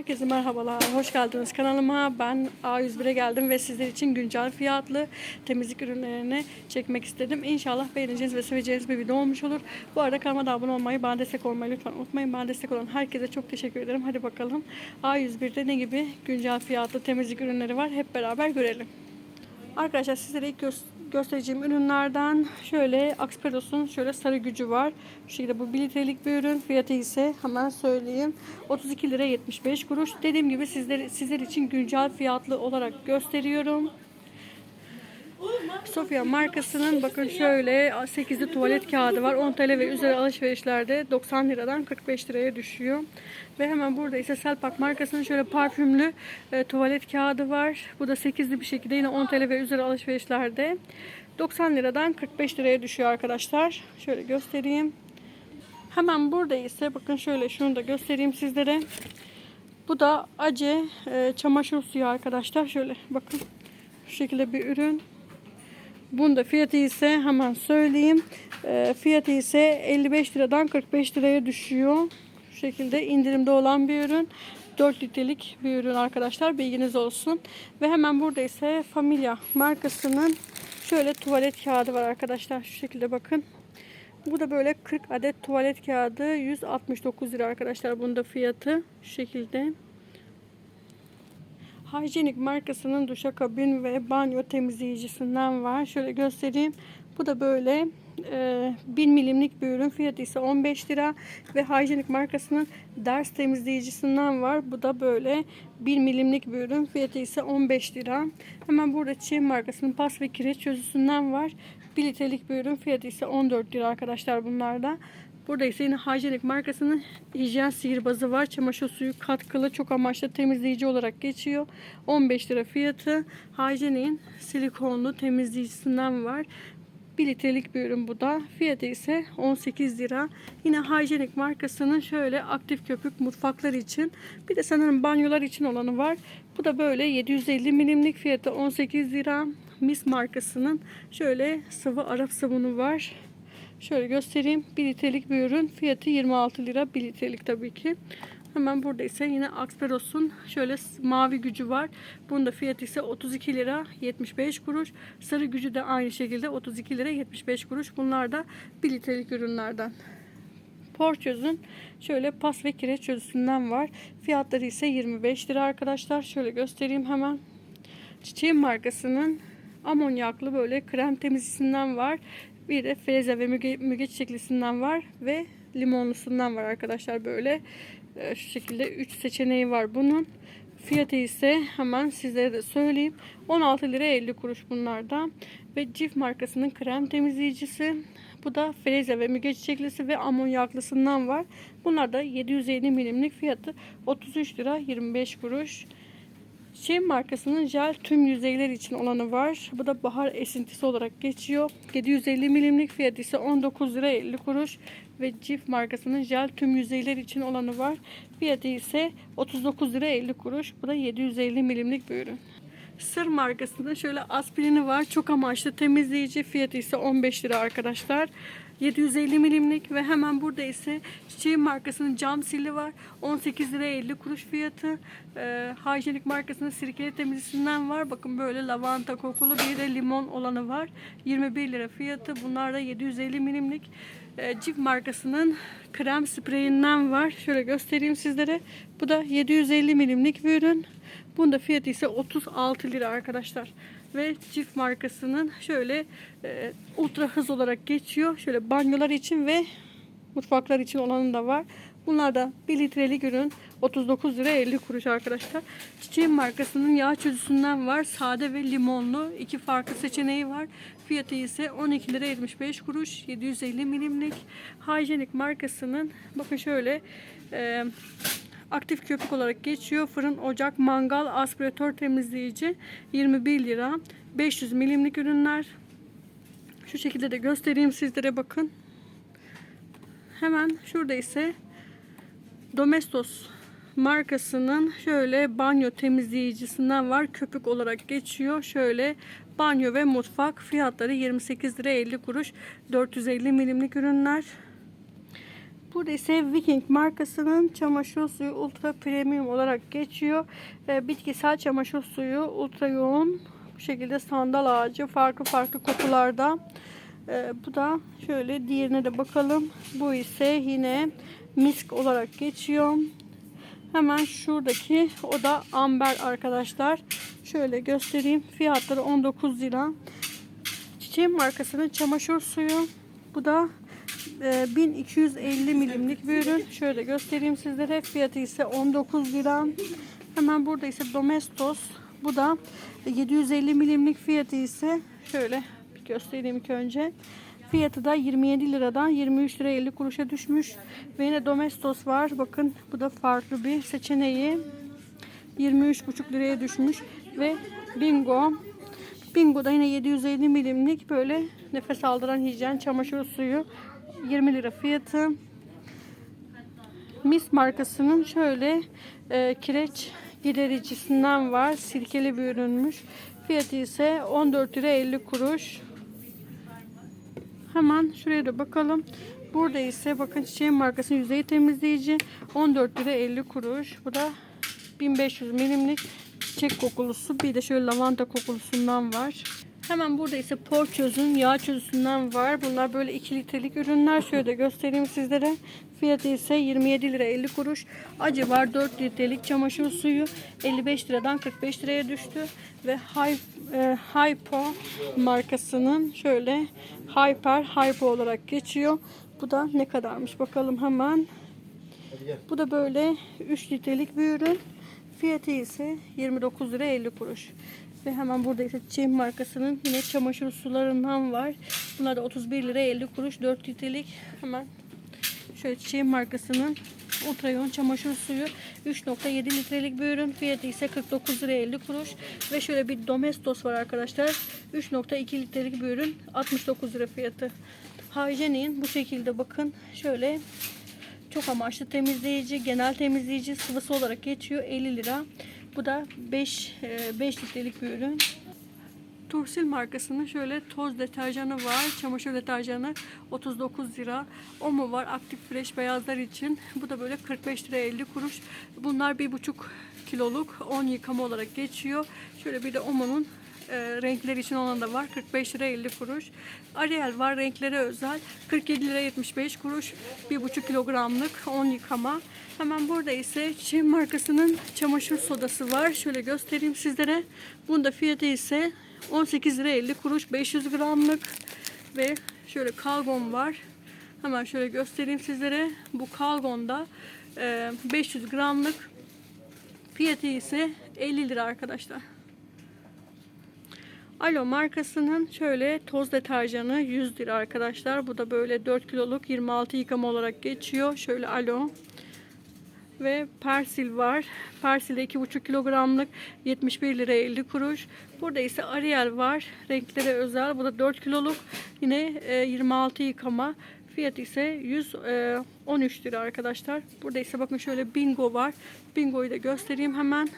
Herkese merhabalar, hoş geldiniz kanalıma. Ben A101'e geldim ve sizler için güncel fiyatlı temizlik ürünlerini çekmek istedim. İnşallah beğeneceğiniz ve seveceğiniz bir video olmuş olur. Bu arada kanalıma da abone olmayı, bana destek olmayı lütfen unutmayın. Bana destek olan herkese çok teşekkür ederim. Hadi bakalım A101'de ne gibi güncel fiyatlı temizlik ürünleri var hep beraber görelim. Arkadaşlar sizlere ilk gö- göstereceğim ürünlerden şöyle Axperos'un şöyle sarı gücü var. Şu şekilde bu 1 litrelik bir ürün. Fiyatı ise hemen söyleyeyim. 32 lira 75 kuruş. Dediğim gibi sizler, sizler için güncel fiyatlı olarak gösteriyorum. Sofia markasının bakın şöyle 8'li tuvalet kağıdı var. 10 TL ve üzeri alışverişlerde 90 liradan 45 liraya düşüyor. Ve hemen burada ise Selpak markasının şöyle parfümlü e, tuvalet kağıdı var. Bu da 8'li bir şekilde yine 10 TL ve üzeri alışverişlerde 90 liradan 45 liraya düşüyor arkadaşlar. Şöyle göstereyim. Hemen burada ise bakın şöyle şunu da göstereyim sizlere. Bu da Ace e, çamaşır suyu arkadaşlar. Şöyle bakın. Şu şekilde bir ürün. Bunda fiyatı ise hemen söyleyeyim. E, fiyatı ise 55 liradan 45 liraya düşüyor. Şu şekilde indirimde olan bir ürün. 4 litrelik bir ürün arkadaşlar. Bilginiz olsun. Ve hemen burada ise Familia markasının şöyle tuvalet kağıdı var arkadaşlar. Şu şekilde bakın. Bu da böyle 40 adet tuvalet kağıdı. 169 lira arkadaşlar. Bunda fiyatı şu şekilde. Hijyenik markasının duşakabin ve banyo temizleyicisinden var. Şöyle göstereyim. Bu da böyle e, 1000 milimlik bir ürün. Fiyatı ise 15 lira. Ve Hijyenik markasının ders temizleyicisinden var. Bu da böyle 1 milimlik bir ürün. Fiyatı ise 15 lira. Hemen burada Çin markasının pas ve kireç çözüsünden var. 1 litrelik bir ürün. Fiyatı ise 14 lira arkadaşlar bunlarda. Burada ise yine Hijyenik markasının hijyen sihirbazı var. Çamaşır suyu katkılı çok amaçlı temizleyici olarak geçiyor. 15 lira fiyatı. Hijyenik'in silikonlu temizleyicisinden var. 1 litrelik bir ürün bu da. Fiyatı ise 18 lira. Yine Hijyenik markasının şöyle aktif köpük mutfaklar için. Bir de sanırım banyolar için olanı var. Bu da böyle 750 milimlik fiyatı 18 lira. Mis markasının şöyle sıvı Arap sabunu var. Şöyle göstereyim. 1 litrelik bir ürün. Fiyatı 26 lira. 1 litrelik tabii ki. Hemen burada ise yine Axperos'un şöyle mavi gücü var. Bunun da fiyatı ise 32 lira 75 kuruş. Sarı gücü de aynı şekilde 32 lira 75 kuruş. Bunlar da 1 litrelik ürünlerden. Porçöz'ün şöyle pas ve kireç çözüsünden var. Fiyatları ise 25 lira arkadaşlar. Şöyle göstereyim hemen. Çiçeğin markasının amonyaklı böyle krem temizlisinden var. Bir de Feyza ve Müge, Müge çiçeklisinden var ve limonlusundan var arkadaşlar böyle. Ee, şu şekilde 3 seçeneği var bunun. Fiyatı ise hemen sizlere de söyleyeyim. 16 lira 50 kuruş bunlarda. Ve Cif markasının krem temizleyicisi. Bu da Freza ve Müge çiçeklisi ve amonyaklısından var. Bunlar da 750 milimlik fiyatı 33 lira 25 kuruş. Şey markasının jel tüm yüzeyler için olanı var. Bu da bahar esintisi olarak geçiyor. 750 milimlik fiyatı ise 19 lira 50 kuruş. Ve Cif markasının jel tüm yüzeyler için olanı var. Fiyatı ise 39 lira 50 kuruş. Bu da 750 milimlik bir ürün. Sır markasında şöyle aspirini var. Çok amaçlı temizleyici. Fiyatı ise 15 lira arkadaşlar. 750 milimlik ve hemen burada ise Çiçeğin markasının cam sili var. 18 lira 50 kuruş fiyatı. Ee, Hijyenik markasının sirkeli temizlisinden var. Bakın böyle lavanta kokulu bir de limon olanı var. 21 lira fiyatı. Bunlar da 750 milimlik. Ee, Cif markasının krem spreyinden var. Şöyle göstereyim sizlere. Bu da 750 milimlik bir ürün. Bunda fiyatı ise 36 lira arkadaşlar. Ve çift markasının şöyle e, ultra hız olarak geçiyor. Şöyle banyolar için ve mutfaklar için olanı da var. Bunlar da 1 litrelik ürün 39 lira 50 kuruş arkadaşlar. Çiçeğin markasının yağ çözüsünden var. Sade ve limonlu iki farklı seçeneği var. Fiyatı ise 12 lira 75 kuruş 750 milimlik. Hijyenik markasının bakın şöyle e, aktif köpük olarak geçiyor. Fırın, ocak, mangal, aspiratör temizleyici 21 lira. 500 milimlik ürünler. Şu şekilde de göstereyim sizlere bakın. Hemen şurada ise Domestos markasının şöyle banyo temizleyicisinden var. Köpük olarak geçiyor. Şöyle banyo ve mutfak fiyatları 28 lira 50 kuruş. 450 milimlik ürünler. Burada ise Viking markasının çamaşır suyu ultra premium olarak geçiyor. Ee, bitkisel çamaşır suyu ultra yoğun bu şekilde sandal ağacı farklı farklı kokularda. Ee, bu da şöyle diğerine de bakalım. Bu ise yine misk olarak geçiyor. Hemen şuradaki o da amber arkadaşlar. Şöyle göstereyim. Fiyatları 19 lira. Çiçeğin markasının çamaşır suyu. Bu da e, 1250 milimlik bir ürün. Şöyle göstereyim sizlere. Fiyatı ise 19 lira. Hemen burada ise Domestos. Bu da 750 milimlik fiyatı ise şöyle bir göstereyim ilk önce. Fiyatı da 27 liradan 23 lira 50 kuruşa düşmüş. Ve yine Domestos var. Bakın bu da farklı bir seçeneği. 23,5 liraya düşmüş. Ve Bingo. Bingo'da yine 750 milimlik böyle nefes aldıran hijyen çamaşır suyu. 20 lira fiyatı. Mis markasının şöyle e, kireç gidericisinden var. Sirkeli bir ürünmüş. Fiyatı ise 14 lira 50 kuruş. Hemen şuraya da bakalım. Burada ise bakın çiçeğin markasının yüzey temizleyici 14 lira 50 kuruş. Bu da 1500 milimlik çiçek kokulusu. Bir de şöyle lavanta kokulusundan var. Hemen burada ise Porçöz'ün yağ çözüsünden var. Bunlar böyle 2 litrelik ürünler. Şöyle de göstereyim sizlere. Fiyatı ise 27 lira 50 kuruş. Acı var 4 litrelik çamaşır suyu 55 liradan 45 liraya düştü. Ve Hy- e, Hypo markasının şöyle Hyper Hypo olarak geçiyor. Bu da ne kadarmış bakalım hemen. Bu da böyle 3 litrelik bir ürün. Fiyatı ise 29 lira 50 kuruş. Ve hemen burada ise Çin markasının yine çamaşır sularından var. Bunlar da 31 lira 50 kuruş 4 litrelik. Hemen şöyle Çin markasının ultra yoğun çamaşır suyu 3.7 litrelik bir ürün. Fiyatı ise 49 lira 50 kuruş. Ve şöyle bir Domestos var arkadaşlar. 3.2 litrelik bir ürün 69 lira fiyatı. Hijyenin bu şekilde bakın şöyle çok amaçlı temizleyici, genel temizleyici sıvısı olarak geçiyor 50 lira. Bu da 5 5 litrelik bir ürün. Tursil markasının şöyle toz deterjanı var. Çamaşır deterjanı 39 lira. Omo var aktif fresh beyazlar için. Bu da böyle 45 lira 50 kuruş. Bunlar 1,5 kiloluk 10 yıkama olarak geçiyor. Şöyle bir de Omo'nun e, renkleri için olan da var. 45 lira 50 kuruş. Ariel var renklere özel. 47 lira 75 kuruş. 1,5 kilogramlık 10 yıkama. Hemen burada ise Çin markasının çamaşır sodası var. Şöyle göstereyim sizlere. Bunun da fiyatı ise 18 lira 50 kuruş 500 gramlık ve şöyle kalgon var. Hemen şöyle göstereyim sizlere. Bu kalgonda e, 500 gramlık fiyatı ise 50 lira arkadaşlar. Alo markasının şöyle toz deterjanı 100 lira arkadaşlar. Bu da böyle 4 kiloluk 26 yıkama olarak geçiyor. Şöyle alo ve Persil var. Persil de 2,5 kilogramlık 71 lira 50 kuruş. Burada ise Ariel var. Renklere özel. Bu da 4 kiloluk. Yine e, 26 yıkama. Fiyatı ise 113 lira arkadaşlar. Burada ise bakın şöyle Bingo var. Bingo'yu da göstereyim hemen.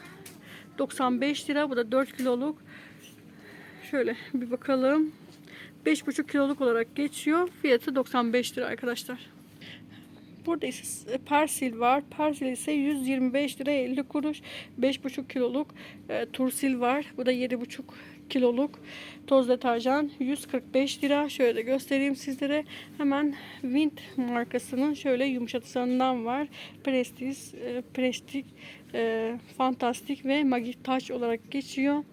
95 lira. Bu da 4 kiloluk. Şöyle bir bakalım. 5,5 kiloluk olarak geçiyor. Fiyatı 95 lira arkadaşlar. Burada ise Persil var. Persil ise 125 lira 50 kuruş. 5,5 kiloluk e, Tursil var. Bu da 7,5 kiloluk toz deterjan 145 lira. Şöyle göstereyim sizlere. Hemen Wind markasının şöyle yumuşatıcılarından var. Prestige, e, Prestige, e, Fantastik ve Magic Touch olarak geçiyor.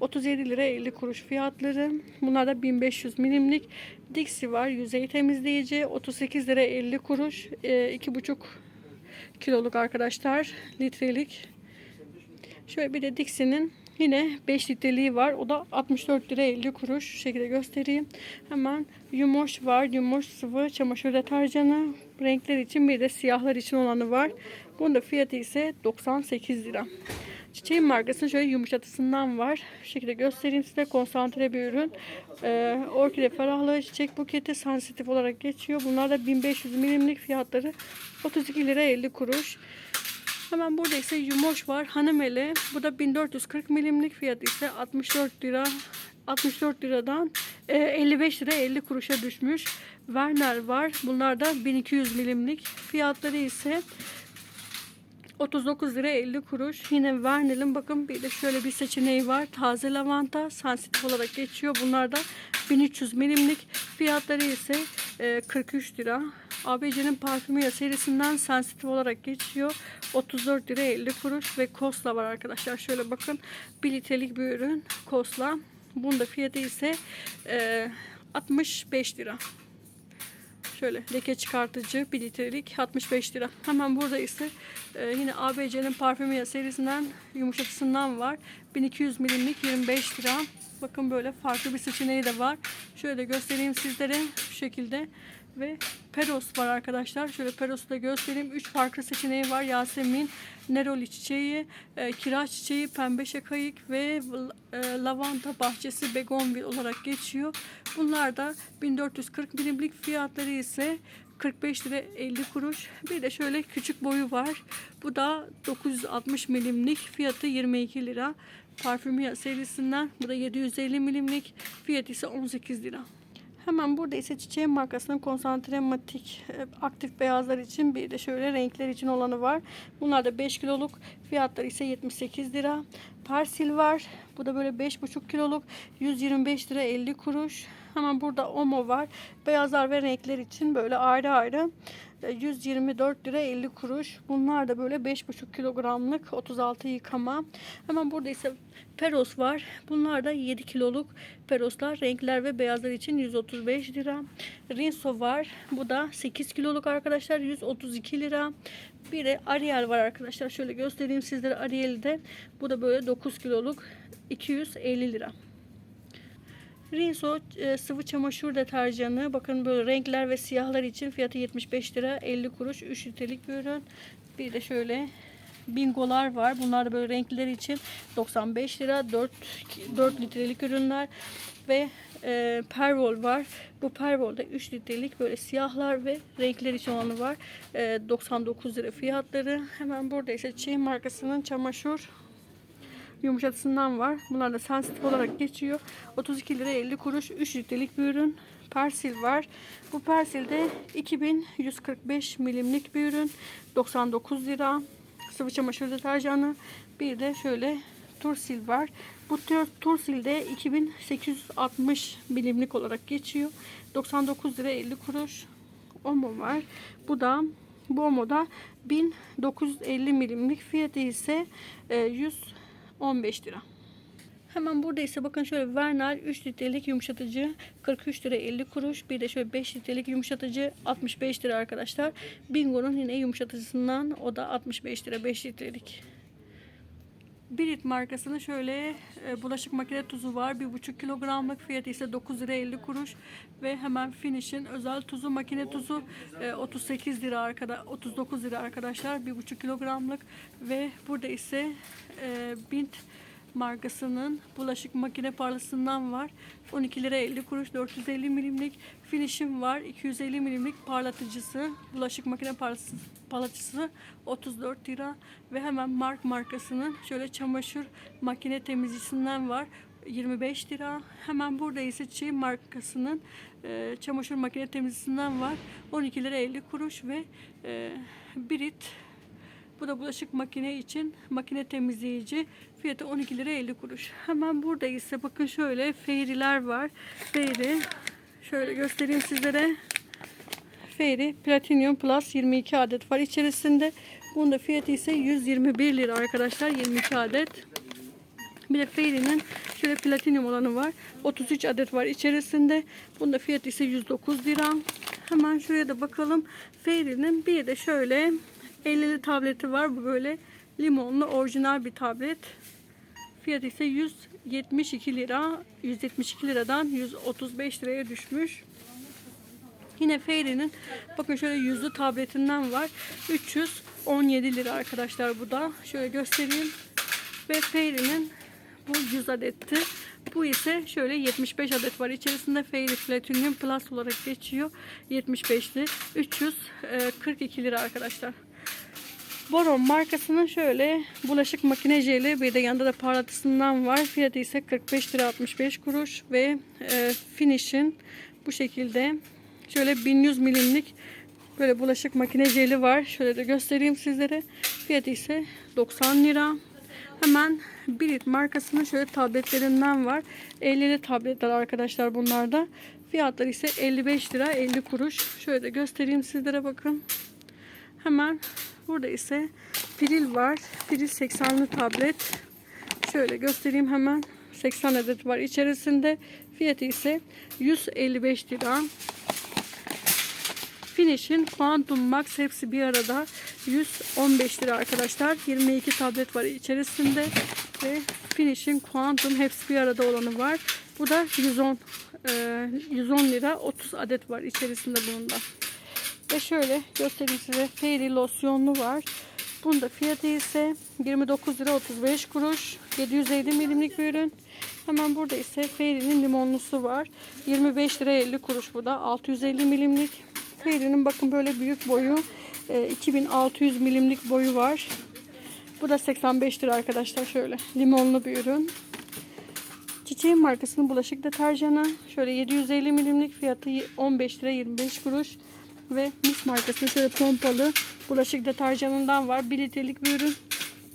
37 lira 50 kuruş fiyatları. Bunlar da 1500 milimlik. Dixie var. Yüzey temizleyici. 38 lira 50 kuruş. E, 2,5 kiloluk arkadaşlar. Litrelik. Şöyle bir de Dixie'nin yine 5 litreliği var. O da 64 lira 50 kuruş. Şu şekilde göstereyim. Hemen Yumoş var. Yumoş sıvı çamaşır deterjanı. Renkler için bir de siyahlar için olanı var. Bunun da fiyatı ise 98 lira. Çiçeğin markasının şöyle yumuşatısından var. Şu şekilde göstereyim size. Konsantre bir ürün. Ee, orkide ferahlığı çiçek buketi sensitif olarak geçiyor. Bunlar da 1500 milimlik fiyatları 32 lira 50 kuruş. Hemen burada ise yumoş var. Hanımeli. Bu da 1440 milimlik fiyatı ise 64 lira 64 liradan e, 55 lira 50 kuruşa düşmüş. Werner var. Bunlar da 1200 milimlik. Fiyatları ise 39 lira 50 kuruş. Yine Vernel'in bakın bir de şöyle bir seçeneği var. Taze lavanta sensitif olarak geçiyor. Bunlar da 1300 milimlik. Fiyatları ise e, 43 lira. ABC'nin parfümüya serisinden sensitif olarak geçiyor. 34 lira 50 kuruş ve Kosla var arkadaşlar. Şöyle bakın 1 litrelik bir ürün Kosla. Bunda fiyatı ise e, 65 lira. Şöyle leke çıkartıcı 1 litrelik 65 lira. Hemen burada ise e, yine ABC'nin parfümüya serisinden yumuşatıcısından var. 1200 milimlik 25 lira. Bakın böyle farklı bir seçeneği de var. Şöyle göstereyim sizlere şu şekilde. Ve Peros var arkadaşlar. Şöyle Peros'u da göstereyim. 3 farklı seçeneği var. Yasemin, Neroli çiçeği, e, kiraz çiçeği, pembe şakayık ve e, lavanta bahçesi begonvil olarak geçiyor. Bunlar da 1440 milimlik fiyatları ise 45 lira 50 kuruş. Bir de şöyle küçük boyu var. Bu da 960 milimlik. Fiyatı 22 lira. Parfümya serisinden. Bu da 750 milimlik. Fiyatı ise 18 lira. Hemen burada ise çiçeğin markasının konsantre matik e, aktif beyazlar için bir de şöyle renkler için olanı var. Bunlar da 5 kiloluk. Fiyatları ise 78 lira. Persil var. Bu da böyle 5,5 kiloluk. 125 lira 50 kuruş. Hemen burada Omo var. Beyazlar ve renkler için böyle ayrı ayrı. E, 124 lira 50 kuruş. Bunlar da böyle 5,5 kilogramlık 36 yıkama. Hemen burada ise Peros var. Bunlar da 7 kiloluk Peroslar. Renkler ve beyazlar için 135 lira. Rinso var. Bu da 8 kiloluk arkadaşlar. 132 lira. Bir de Ariel var arkadaşlar. Şöyle göstereyim sizlere Ariel'de. Bu da böyle 9 kiloluk 250 lira. Rinso e, sıvı çamaşır deterjanı. Bakın böyle renkler ve siyahlar için fiyatı 75 lira 50 kuruş 3 litrelik bir ürün. Bir de şöyle bingolar var. Bunlar da böyle renkler için 95 lira 4, 4 litrelik ürünler ve e, pervol var. Bu pervolda 3 litrelik böyle siyahlar ve renkler için olanı var. E, 99 lira fiyatları. Hemen burada ise Çin markasının çamaşır yumuşatısından var. Bunlar da sensitif olarak geçiyor. 32 lira 50 kuruş 3 litrelik bir ürün. Persil var. Bu persil de 2145 milimlik bir ürün. 99 lira. Sıvı çamaşır deterjanı. Bir de şöyle Tursil var. Bu Tursil de 2860 milimlik olarak geçiyor. 99 lira 50 kuruş. Omo var. Bu da bu Omo'da 1950 milimlik fiyatı ise e, 100 15 lira. Hemen burada ise bakın şöyle Vernal 3 litrelik yumuşatıcı 43 lira 50 kuruş. Bir de şöyle 5 litrelik yumuşatıcı 65 lira arkadaşlar. Bingo'nun yine yumuşatıcısından o da 65 lira 5 litrelik. Birit markasının şöyle e, bulaşık makine tuzu var. 1,5 kilogramlık fiyatı ise 9 lira 50 kuruş. Ve hemen Finish'in özel tuzu makine tuzu e, 38 lira arkada 39 lira arkadaşlar. 1,5 kilogramlık ve burada ise e, Bint markasının bulaşık makine parlasından var. 12 lira 50 kuruş 450 milimlik finishim var. 250 milimlik parlatıcısı. Bulaşık makine parlatıcısı, parlatıcısı 34 lira ve hemen Mark markasının şöyle çamaşır makine temizleyicisinden var. 25 lira. Hemen burada ise Çin markasının e, çamaşır makine temizleyicisinden var. 12 lira 50 kuruş ve e, Brit bu da bulaşık makine için makine temizleyici. Fiyatı 12 lira 50 kuruş. Hemen burada ise bakın şöyle feyriler var. Feyri şöyle göstereyim sizlere. Fairy Platinum Plus 22 adet var içerisinde. Bunun da fiyatı ise 121 lira arkadaşlar 22 adet. Bir de Fairy'nin şöyle platinum olanı var. 33 adet var içerisinde. Bunun da fiyatı ise 109 lira. Hemen şuraya da bakalım. Fairy'nin bir de şöyle 50'li tableti var. Bu böyle limonlu orijinal bir tablet. Fiyatı ise 172 lira. 172 liradan 135 liraya düşmüş. Yine Fairy'nin bakın şöyle yüzlü tabletinden var. 317 lira arkadaşlar bu da. Şöyle göstereyim. Ve Fairy'nin bu 100 adetti. Bu ise şöyle 75 adet var. İçerisinde Fairy Platinum Plus olarak geçiyor. 75'li. 342 lira arkadaşlar. Boron markasının şöyle bulaşık makine jeli bir de yanında da parlatısından var. Fiyatı ise 45 lira 65 kuruş ve e, Finish'in bu şekilde Şöyle 1100 milimlik böyle bulaşık makine jeli var. Şöyle de göstereyim sizlere. Fiyatı ise 90 lira. Hemen Birit markasının şöyle tabletlerinden var. 50'li tabletler arkadaşlar bunlarda. Fiyatları ise 55 lira 50 kuruş. Şöyle de göstereyim sizlere bakın. Hemen burada ise Piril var. Piril 80'li tablet. Şöyle göstereyim hemen. 80 adet var içerisinde. Fiyatı ise 155 lira. Finish'in Quantum Max hepsi bir arada 115 lira arkadaşlar. 22 tablet var içerisinde ve Finish'in Quantum hepsi bir arada olanı var. Bu da 110 e, 110 lira 30 adet var içerisinde bunun da. Ve şöyle göstereyim size Fairy losyonlu var. Bunda fiyatı ise 29 lira 35 kuruş. 750 milimlik bir ürün. Hemen burada ise Fairy'nin limonlusu var. 25 lira 50 kuruş bu da. 650 milimlik. Fairy'nin bakın böyle büyük boyu. e, 2600 milimlik boyu var. Bu da 85 lira arkadaşlar şöyle. Limonlu bir ürün. Çiçeğin markasının bulaşık deterjanı. Şöyle 750 milimlik fiyatı 15 lira 25 kuruş. Ve Mis markasının şöyle pompalı bulaşık deterjanından var. 1 litrelik bir ürün.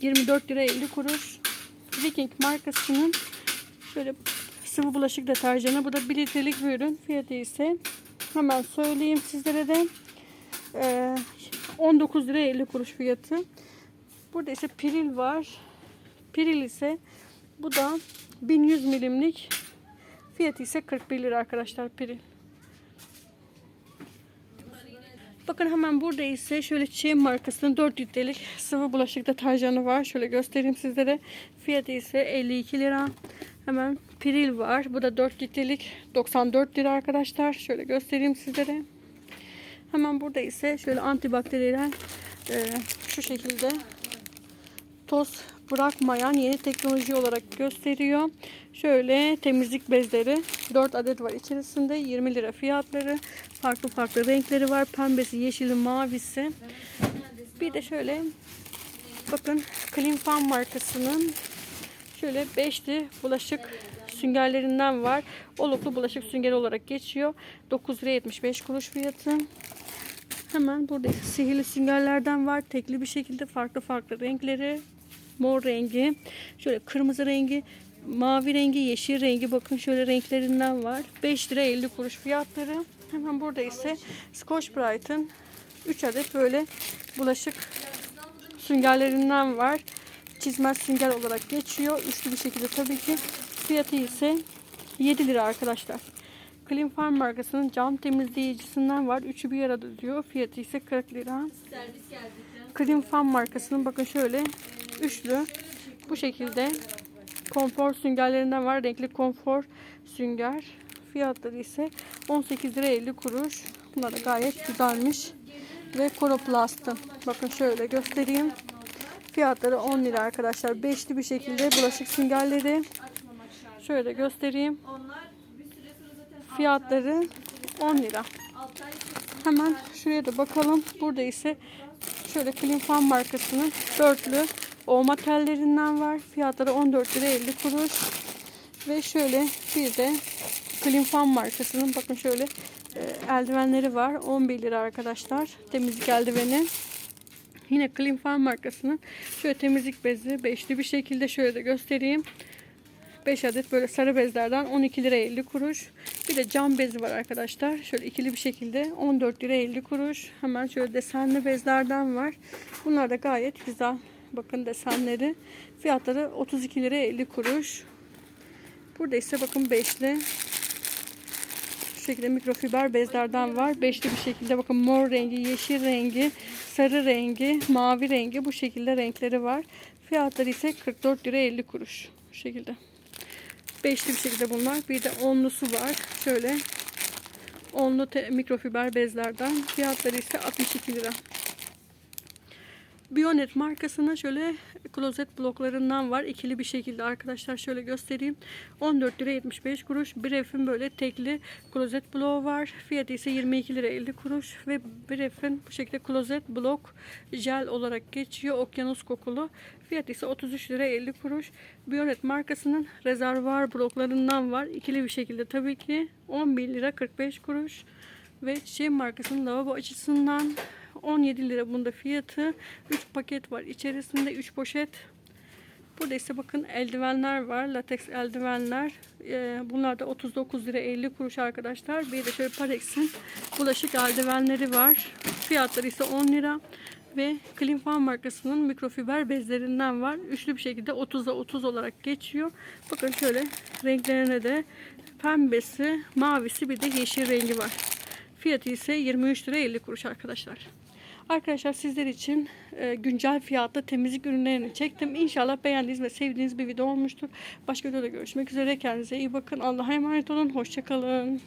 24 lira 50 kuruş. Viking markasının şöyle sıvı bulaşık deterjanı. Bu da 1 litrelik bir ürün. Fiyatı ise hemen söyleyeyim sizlere de. Ee, 19 lira 50 kuruş fiyatı. Burada ise piril var. Piril ise bu da 1100 milimlik. Fiyatı ise 41 lira arkadaşlar piril. Bakın hemen burada ise şöyle çiçeğin markasının 4 litrelik sıvı bulaşık deterjanı var. Şöyle göstereyim sizlere. Fiyatı ise 52 lira. Hemen piril var. Bu da 4 litrelik 94 lira arkadaşlar. Şöyle göstereyim sizlere. Hemen burada ise şöyle antibakteriyel e, şu şekilde toz bırakmayan yeni teknoloji olarak gösteriyor. Şöyle temizlik bezleri 4 adet var içerisinde 20 lira fiyatları. Farklı farklı renkleri var. Pembesi, yeşili, mavisi. Bir de şöyle bakın Clean Farm markasının şöyle beşli bulaşık süngerlerinden var. Oluklu bulaşık süngeri olarak geçiyor. 9 lira 75 kuruş fiyatı. Hemen burada sihirli süngerlerden var. Tekli bir şekilde farklı farklı renkleri. Mor rengi, şöyle kırmızı rengi, mavi rengi, yeşil rengi bakın şöyle renklerinden var. 5 lira 50 kuruş fiyatları. Hemen burada ise Scotch Brite'ın 3 adet böyle bulaşık süngerlerinden var. Çizmez sünger olarak geçiyor. Üçlü bir şekilde tabii ki. Fiyatı ise 7 lira arkadaşlar. Clean Farm markasının cam temizleyicisinden var. Üçü bir arada diyor. Fiyatı ise 40 lira. Clean Farm markasının bakın şöyle üçlü bu şekilde konfor süngerlerinden var. Renkli konfor sünger. Fiyatları ise 18 lira 50 kuruş. Bunlar da gayet güzelmiş. Ve Coroplast'ın. Bakın şöyle göstereyim. Fiyatları 10 lira arkadaşlar. Beşli bir şekilde bulaşık süngerleri. Şöyle göstereyim. Fiyatları 10 lira. Hemen şuraya da bakalım. Burada ise şöyle Clean Farm markasının dörtlü olma tellerinden var. Fiyatları 14 lira 50 kuruş. Ve şöyle bir de Farm markasının bakın şöyle e, eldivenleri var. 11 lira arkadaşlar. Temizlik eldiveni. Yine Clean Farm markasının şöyle temizlik bezi beşli bir şekilde şöyle de göstereyim. 5 adet böyle sarı bezlerden 12 lira 50 kuruş. Bir de cam bezi var arkadaşlar. Şöyle ikili bir şekilde 14 lira 50 kuruş. Hemen şöyle desenli bezlerden var. Bunlar da gayet güzel. Bakın desenleri. Fiyatları 32 lira 50 kuruş. Burada ise bakın beşli. Şu şekilde mikrofiber bezlerden var. Beşli bir şekilde bakın mor rengi, yeşil rengi, sarı rengi, mavi rengi bu şekilde renkleri var. Fiyatları ise 44 lira 50 kuruş. Bu şekilde. Beşli bir şekilde bunlar. Bir de onlusu var. Şöyle onlu mikrofiber bezlerden. Fiyatları ise 62 lira. Bionet markasının şöyle klozet bloklarından var. ikili bir şekilde arkadaşlar şöyle göstereyim. 14 lira 75 kuruş. Bref'in böyle tekli klozet bloğu var. Fiyatı ise 22 lira 50 kuruş. Ve Bref'in bu şekilde klozet blok jel olarak geçiyor. Okyanus kokulu. Fiyatı ise 33 lira 50 kuruş. Bionet markasının rezervuar bloklarından var. ikili bir şekilde tabii ki. 11 lira 45 kuruş. Ve Çiçeğin markasının lavabo açısından 17 lira bunda fiyatı. 3 paket var içerisinde 3 poşet. Burada ise bakın eldivenler var. Lateks eldivenler. Ee, bunlar da 39 lira 50 kuruş arkadaşlar. Bir de şöyle Parex'in bulaşık eldivenleri var. Fiyatları ise 10 lira. Ve Clean Farm markasının mikrofiber bezlerinden var. Üçlü bir şekilde 30'da 30 olarak geçiyor. Bakın şöyle renklerine de pembesi, mavisi bir de yeşil rengi var. Fiyatı ise 23 lira 50 kuruş arkadaşlar. Arkadaşlar sizler için e, güncel fiyatlı temizlik ürünlerini çektim. İnşallah beğendiğiniz ve sevdiğiniz bir video olmuştur. Başka videoda görüşmek üzere. Kendinize iyi bakın. Allah'a emanet olun. Hoşçakalın.